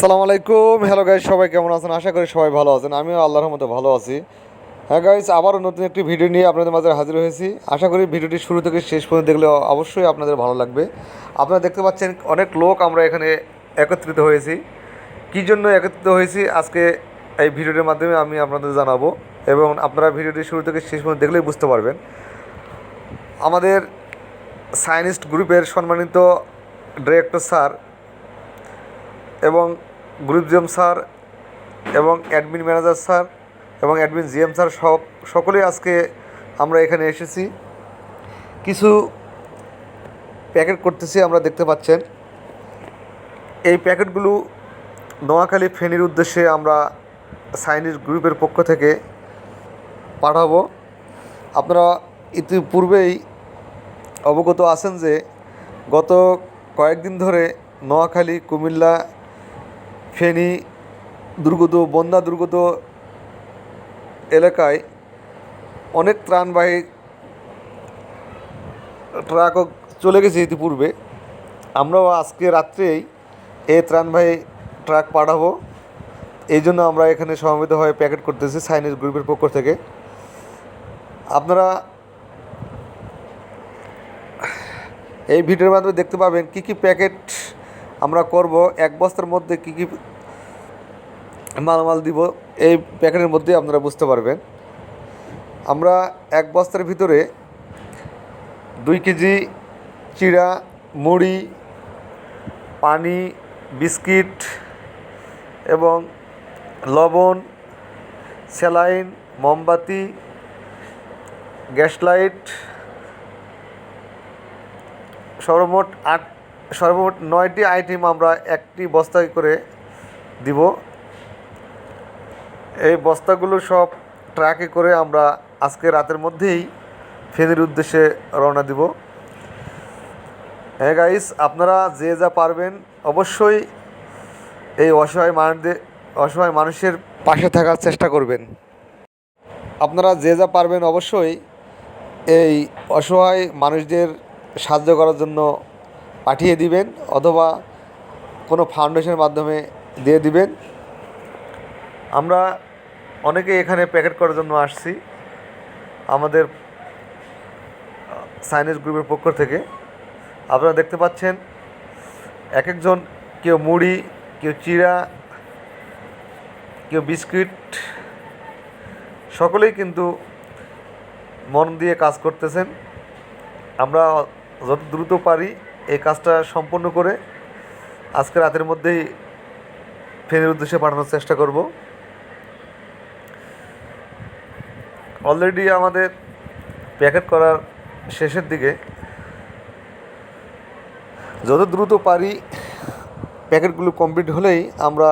আসসালামু আলাইকুম। Hello guys সবাই কেমন আছেন? আশা করি সবাই ভালো আছেন। আমিও আল্লাহর মতো ভালো আছি। হ্যাঁ গাইজ আবারও নতুন একটি ভিডিও নিয়ে আপনাদের মাঝে হাজির হয়েছি। আশা করি ভিডিওটি শুরু থেকে শেষ পর্যন্ত দেখলে অবশ্যই আপনাদের ভালো লাগবে। আপনারা দেখতে পাচ্ছেন অনেক লোক আমরা এখানে একত্রিত হয়েছি। কী জন্য একত্রিত হয়েছি? আজকে এই ভিডিওটির মাধ্যমে আমি আপনাদের জানাব এবং আপনারা ভিডিওটি শুরু থেকে শেষ পর্যন্ত দেখলেই বুঝতে পারবেন। আমাদের সায়েনিস্ট গ্রুপের সম্মানিত ডিরেক্টর স্যার এবং গ্রুপ স্যার এবং অ্যাডমিন ম্যানেজার স্যার এবং অ্যাডমিন জিএম স্যার সব সকলেই আজকে আমরা এখানে এসেছি। কিছু প্যাকেট করতেছি, আমরা দেখতে পাচ্ছেন। এই প্যাকেটগুলো নোয়াখালী ফেনীর উদ্দেশ্যে আমরা সাইনিস গ্রুপের পক্ষ থেকে পাঠাবো। আপনারা ইতিপূর্বেই অবগত আছেন যে গত কয়েকদিন ধরে নোয়াখালী, কুমিল্লা ফেনী দুর্গত, বন্যা দুর্গত এলাকায় অনেক ত্রাণবাহী ট্রাকও চলে গেছে ইতিপূর্বে। আমরাও আজকে রাত্রেই এই ত্রাণবাহী ট্রাক পাঠাবো। এই জন্য আমরা এখানে সমবেত হয়ে প্যাকেট করতেছি সাইনিজ গ্রুপের পক্ষ থেকে। আপনারা এই ভিডিওর মাধ্যমে দেখতে পাবেন কী কী প্যাকেট আমরা করব এক বস্তার মধ্যে কী কী মালামাল দিব, এই প্যাকেটের মধ্যে আপনারা বুঝতে পারবেন। আমরা এক বস্তার ভিতরে দুই কেজি চিড়া, মুড়ি, পানি, বিস্কিট এবং লবণ, স্যালাইন, মোমবাতি গ্যাস লাইট সর্বমোট আট সর্বমোট নয়টি আইটেম আমরা একটি বস্তায় করে দিব। এই বস্তাগুলো সব ট্রাকে করে আমরা আজকে রাতের মধ্যেই ফেনীর উদ্দেশ্যে রওনা দিব। হ্যাঁ গাইস আপনারা যে যা পারবেন অবশ্যই এই অসহায় মানুষদের, অসহায় মানুষের পাশে থাকার চেষ্টা করবেন। আপনারা যে যা পারবেন অবশ্যই এই অসহায় মানুষদের সাহায্য করার জন্য পাঠিয়ে দিবেন অথবা কোনো ফাউন্ডেশনের মাধ্যমে দিয়ে দিবেন। আমরা অনেকে এখানে প্যাকেট করার জন্য আসছি, আমাদের সাইনিজ গ্রুপের পক্ষ থেকে। আপনারা দেখতে পাচ্ছেন এক একজন কেউ মুড়ি, কেউ চিড়া, কেউ বিস্কিট, সকলেই কিন্তু মন দিয়ে কাজ করতেছেন। আমরা যত দ্রুত পারি এই কাজটা সম্পন্ন করে আজকে রাতের মধ্যেই ফেনের উদ্দেশ্যে পাঠানোর চেষ্টা করব। অলরেডি আমাদের প্যাকেট করার শেষের দিকে যত দ্রুত পারি প্যাকেটগুলো কমপ্লিট হলেই আমরা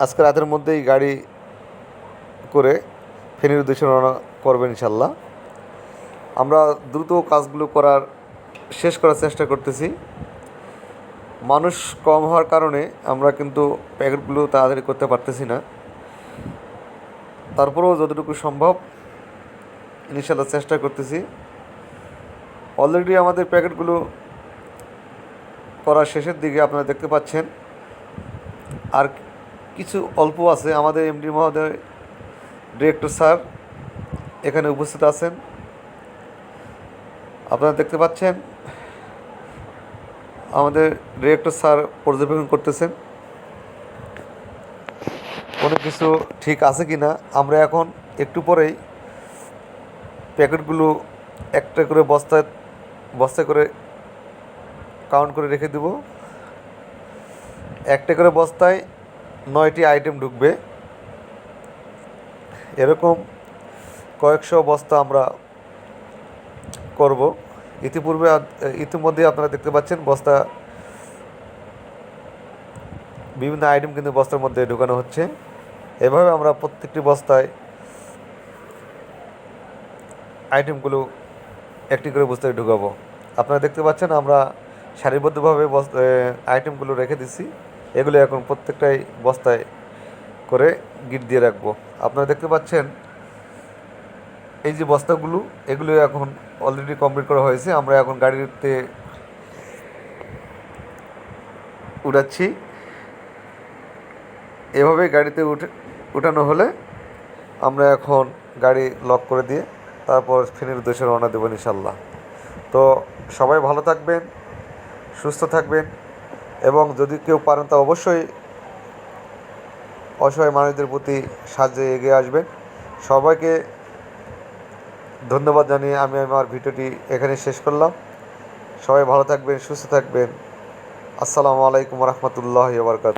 আজকে রাতের মধ্যেই গাড়ি করে ফেনীর উদ্দেশ্যে রওনা করবেন ইনশাল্লাহ আমরা দ্রুত কাজগুলো করার শেষ করার চেষ্টা করতেছি। মানুষ কম হওয়ার কারণে আমরা কিন্তু প্যাকেটগুলো তাড়াতাড়ি করতে পারতেছি না। তারপরেও যতটুকু সম্ভব ইনশাল্লাহ চেষ্টা করতেছি। অলরেডি আমাদের প্যাকেটগুলো করার শেষের দিকে আপনারা দেখতে পাচ্ছেন। আর কিছু অল্প আছে। আমাদের এমডি মহোদয় ডিরেক্টর স্যার এখানে উপস্থিত আছেন। আপনারা দেখতে পাচ্ছেন, আমাদের ডিরেক্টর স্যার পর্যবেক্ষণ করতেছেন। কোনো কিছু ঠিক আছে কি না আমরা এখন একটু পরেই প্যাকেটগুলো একটা করে বস্তায় বস্তায় করে কাউন্ট করে রেখে দেব। একটা করে বস্তায় নয়টি আইটেম ঢুকবে। এরকম কয়েকশো বস্তা আমরা করব। ইতিপূর্বে ইতিমধ্যে আপনারা দেখতে পাচ্ছেন বস্তা, বিভিন্ন আইটেম কিন্তু বস্তার মধ্যে ঢুকানো হচ্ছে। এভাবে আমরা প্রত্যেকটি বস্তায় আইটেমগুলো একটি করে বস্তায় ঢুকাবো। আপনারা দেখতে পাচ্ছেন আমরা সারিবদ্ধভাবে আইটেমগুলো রেখে দিচ্ছি এগুলো এখন প্রত্যেকটাই বস্তায় করে গিট দিয়ে রাখব। আপনারা দেখতে পাচ্ছেন এই যে বস্তাগুলো, এগুলো এখন অলরেডি কমপ্লিট করা হয়েছে। আমরা এখন গাড়িতে উড়াচ্ছি। এভাবে গাড়িতে উঠে, উঠানো হলে আমরা এখন গাড়ি লক করে দিয়ে তারপর ফেনীর উদ্দেশ্যে রওনা দেবো ইনশাল্লাহ তো সবাই ভালো থাকবেন, সুস্থ থাকবেন এবং যদি কেউ পারেন তা অবশ্যই অসহায় মানুষদের প্রতি সাহায্যে এগিয়ে আসবেন। সবাইকে ধন্যবাদ জানিয়ে আমি আমার ভিডিওটি এখানে শেষ করলাম সবাই ভালো থাকবেন, সুস্থ থাকবেন আসসালামু আলাইকুম রহমতুল্লাহ বারকাত